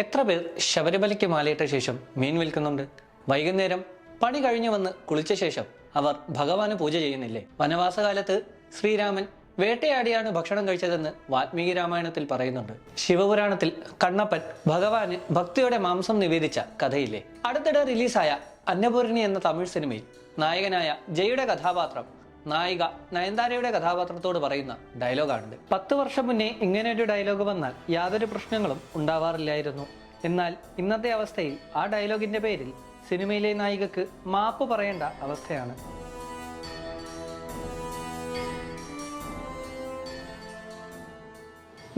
എത്ര പേർ ശബരിമലയ്ക്ക് മാലയിട്ട ശേഷം മീൻ വിൽക്കുന്നുണ്ട്? വൈകുന്നേരം പണി കഴിഞ്ഞു വന്ന് കുളിച്ച ശേഷം അവർ ഭഗവാന് പൂജ ചെയ്യുന്നില്ലേ? വനവാസകാലത്ത് ശ്രീരാമൻ വേട്ടയാടിയാണ് ഭക്ഷണം കഴിച്ചതെന്ന് വാൽമീകി രാമായണത്തിൽ പറയുന്നുണ്ട്. ശിവപുരാണത്തിൽ കണ്ണപ്പൻ ഭഗവാന് ഭക്തിയോടെ മാംസം നിവേദിച്ച കഥയില്ലേ? അടുത്തിടെ റിലീസായ അന്നപൂർണി എന്ന തമിഴ് സിനിമയിൽ നായകനായ ജയുടെ കഥാപാത്രം നായിക നയൻതാരയുടെ കഥാപാത്രത്തോട് പറയുന്ന ഡയലോഗാണിത്. പത്ത് വർഷം മുന്നേ ഇങ്ങനെ ഒരു ഡയലോഗ് വന്നാൽ യാതൊരു പ്രശ്നങ്ങളും ഉണ്ടാവാറില്ലായിരുന്നു. എന്നാൽ ഇന്നത്തെ അവസ്ഥയിൽ ആ ഡയലോഗിന്റെ പേരിൽ സിനിമയിലെ നായികക്ക് മാപ്പ് പറയേണ്ട അവസ്ഥയാണ്.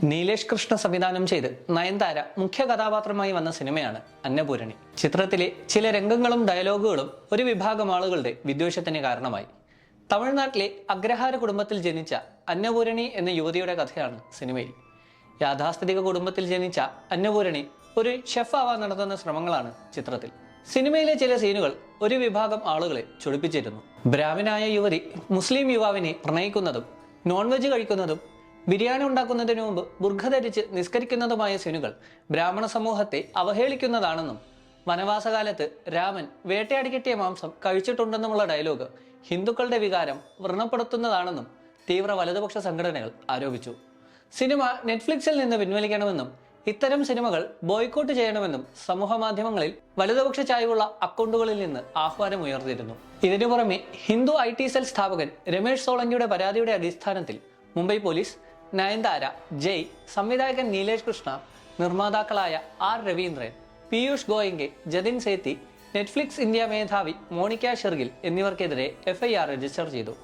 നീലേഷ് കൃഷ്ണ സംവിധാനം ചെയ്ത് നയൻതാര മുഖ്യ കഥാപാത്രമായി വന്ന സിനിമയാണ് അന്നപൂരണി. ചിത്രത്തിലെ ചില രംഗങ്ങളും ഡയലോഗുകളും ഒരു വിഭാഗം ആളുകളുടെ വിദ്വേഷത്തിന് കാരണമായി. തമിഴ്നാട്ടിലെ അഗ്രഹാര കുടുംബത്തിൽ ജനിച്ച അന്നപൂരണി എന്ന യുവതിയുടെ കഥയാണ് സിനിമയിൽ. യാഥാസ്ഥിതിക കുടുംബത്തിൽ ജനിച്ച അന്നപൂരണി ഒരു ഷെഫ് ആവാൻ നടത്തുന്ന ശ്രമങ്ങളാണ് ചിത്രത്തിൽ. സിനിമയിലെ ചില സീനുകൾ ഒരു വിഭാഗം ആളുകളെ ചൊടിപ്പിച്ചിരുന്നു. ബ്രാഹ്മനായ യുവതി മുസ്ലിം യുവാവിനെ പ്രണയിക്കുന്നതും നോൺ വെജ് കഴിക്കുന്നതും ബിരിയാണി ഉണ്ടാക്കുന്നതിന് മുമ്പ് ബുർഖ ധരിച്ച് നിസ്കരിക്കുന്നതുമായ സീനുകൾ ബ്രാഹ്മണ സമൂഹത്തെ അവഹേളിക്കുന്നതാണെന്നും വനവാസകാലത്ത് രാമൻ വേട്ടയാടി കിട്ടിയ മാംസം കഴിച്ചിട്ടുണ്ടെന്നുമുള്ള ഡയലോഗ് ഹിന്ദുക്കളുടെ വികാരം വ്രണപ്പെടുത്തുന്നതാണെന്നും തീവ്ര വലതുപക്ഷ സംഘടനകൾ ആരോപിച്ചു. സിനിമ നെറ്റ്ഫ്ലിക്സിൽ നിന്ന് പിൻവലിക്കണമെന്നും ഇത്തരം സിനിമകൾ ബോയ്ക്കോട്ട് ചെയ്യണമെന്നും സമൂഹ മാധ്യമങ്ങളിൽ വലതുപക്ഷ ചായ്വുള്ള അക്കൗണ്ടുകളിൽ നിന്ന് ആഹ്വാനം ഉയർന്നിരുന്നു. ഇതിനു പുറമെ ഹിന്ദു ഐ ടി സെൽ സ്ഥാപകൻ രമേഷ് സോളങ്കിയുടെ പരാതിയുടെ അടിസ്ഥാനത്തിൽ മുംബൈ പോലീസ് നയൻതാര ജയ് സംവിധായകൻ Nilesh Krishna നിർമ്മാതാക്കളായ R Ravindran Piyush Goenka Jatin Sethi Netflix India മേധാവി മോണിക്ക ഷെർഗിൽ എന്നിവർക്കെതിരെ എഫ്ഐആർ രജിസ്റ്റർ ചെയ്തു.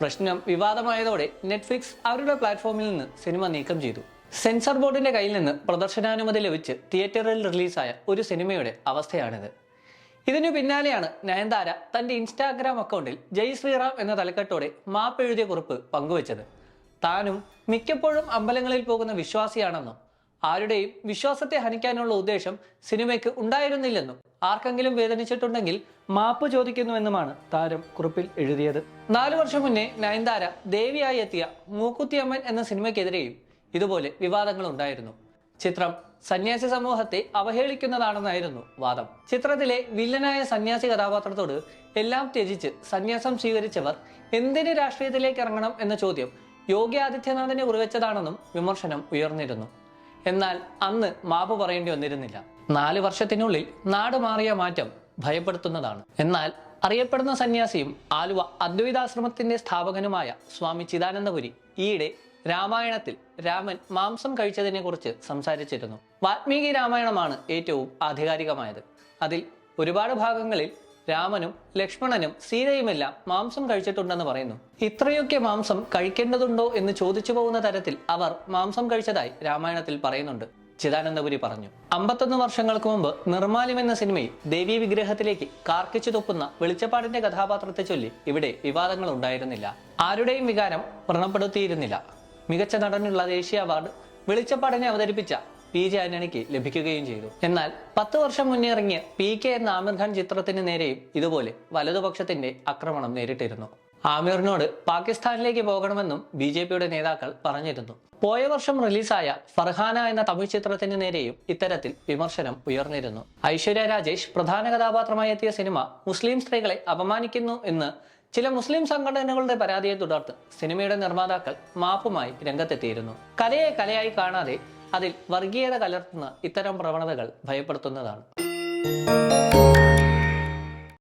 പ്രശ്നം വിവാദമായതോടെ നെറ്റ്ഫ്ലിക്സ് അവരുടെ പ്ലാറ്റ്ഫോമിൽ നിന്ന് സിനിമ നീക്കം ചെയ്തു. സെൻസർ ബോർഡിന്റെ കയ്യിൽ നിന്ന് പ്രദർശനാനുമതി ലഭിച്ച് തിയേറ്ററിൽ റിലീസായ ഒരു സിനിമയുടെ അവസ്ഥയാണിത്. ഇതിനു പിന്നാലെയാണ് നയൻതാര തന്റെ ഇൻസ്റ്റാഗ്രാം അക്കൗണ്ടിൽ ജയ് ശ്രീറാം എന്ന തലക്കെട്ടോടെ മാപ്പ് എഴുതിയ കുറിപ്പ് പങ്കുവച്ചത്. താനും മിക്കപ്പോഴും അമ്പലങ്ങളിൽ പോകുന്ന വിശ്വാസിയാണെന്നും ആരുടെയും വിശ്വാസത്തെ ഹനിക്കാനുള്ള ഉദ്ദേശം സിനിമയ്ക്ക് ഉണ്ടായിരുന്നില്ലെന്നും ആർക്കെങ്കിലും വേദനിച്ചിട്ടുണ്ടെങ്കിൽ മാപ്പ് ചോദിക്കുന്നുവെന്നുമാണ് താരം കുറിപ്പിൽ എഴുതിയത്. നാലു വർഷം മുന്നേ നയൻതാര ദേവിയായി എത്തിയ മൂക്കുത്തിയമ്മൻ എന്ന സിനിമയ്ക്കെതിരെയും ഇതുപോലെ വിവാദങ്ങൾ ഉണ്ടായിരുന്നു ചിത്രം സന്യാസി സമൂഹത്തെ അവഹേളിക്കുന്നതാണെന്നായിരുന്നു വാദം. ചിത്രത്തിലെ വില്ലനായ സന്യാസി കഥാപാത്രത്തോട് എല്ലാം ത്യജിച്ച് സന്യാസം സ്വീകരിച്ചവർ എന്തിന് രാഷ്ട്രീയത്തിലേക്ക് ഇറങ്ങണം എന്ന ചോദ്യം യോഗി ആദിത്യനാഥിനെ ഉറവച്ചതാണെന്നും വിമർശനം ഉയർന്നിരുന്നു. എന്നാൽ അന്ന് മാപ്പ് പറയേണ്ടി വന്നിരുന്നില്ല. നാല് വർഷത്തിനുള്ളിൽ നാട് മാറിയ മാറ്റം ഭയപ്പെടുത്തുന്നതാണ്. എന്നാൽ അറിയപ്പെടുന്ന സന്യാസിയും ആലുവ അദ്വൈതാശ്രമത്തിന്റെ സ്ഥാപകനുമായ സ്വാമി ചിദാനന്ദപുരി ഈയിടെ രാമായണത്തിൽ രാമൻ മാംസം കഴിച്ചതിനെ കുറിച്ച് സംസാരിച്ചിരുന്നു. വാൽമീകി രാമായണമാണ് ഏറ്റവും ആധികാരികമായത്. അതിൽ ഒരുപാട് ഭാഗങ്ങളിൽ രാമനും ലക്ഷ്മണനും സീതയുമെല്ലാം മാംസം കഴിച്ചിട്ടുണ്ടെന്ന് പറയുന്നു. ഇത്രയൊക്കെ മാംസം കഴിക്കേണ്ടതുണ്ടോ എന്ന് ചോദിച്ചു പോകുന്ന തരത്തിൽ അവർ മാംസം കഴിച്ചതായി രാമായണത്തിൽ പറയുന്നുണ്ട്. ചിദാനന്ദപുരി പറഞ്ഞു. അമ്പത്തൊന്ന് വർഷങ്ങൾക്ക് മുമ്പ് നിർമാല്യം എന്ന സിനിമയിൽ ദേവീ വിഗ്രഹത്തിലേക്ക് കാർക്കിച്ചു തുപ്പുന്ന വെളിച്ചപ്പാടിന്റെ കഥാപാത്രത്തെ ചൊല്ലി ഇവിടെ വിവാദങ്ങൾ ഉണ്ടായിരുന്നില്ല. ആരുടെയും വികാരം വ്രണപ്പെടുത്തിയിരുന്നില്ല. മികച്ച നടനുള്ള ദേശീയ അവാർഡ് വെളിച്ചപ്പാടിനെ അവതരിപ്പിച്ച പി ജെ ആന്റണിക്ക് ലഭിക്കുകയും ചെയ്തു. എന്നാൽ പത്ത് വർഷം മുന്നേ ഇറങ്ങിയ പി കെ എന്ന ആമിർ ഖാൻ ചിത്രത്തിന് നേരെയും ഇതുപോലെ വലതുപക്ഷത്തിന്റെ ആക്രമണം നേരിട്ടിരുന്നു. ആമിറിനോട് പാകിസ്ഥാനിലേക്ക് പോകണമെന്നും ബി ജെ പിയുടെ നേതാക്കൾ പറഞ്ഞിരുന്നു. പോയ വർഷം റിലീസായ ഫർഹാന എന്ന തമിഴ് ചിത്രത്തിന് നേരെയും ഇത്തരത്തിൽ വിമർശനം ഉയർന്നിരുന്നു. ഐശ്വര്യ രാജേഷ് പ്രധാന കഥാപാത്രമായി എത്തിയ സിനിമ മുസ്ലിം സ്ത്രീകളെ അപമാനിക്കുന്നു എന്ന് ചില മുസ്ലിം സംഘടനകളുടെ പരാതിയെ തുടർന്ന് സിനിമയുടെ നിർമ്മാതാക്കൾ മാപ്പുമായി രംഗത്തെത്തിയിരുന്നു. കലയെ കലയായി കാണാതെ അതിൽ വർഗീയത കലർത്തുന്ന ഇത്തരം പ്രവണതകൾ ഭയപ്പെടുത്തുന്നതാണ്.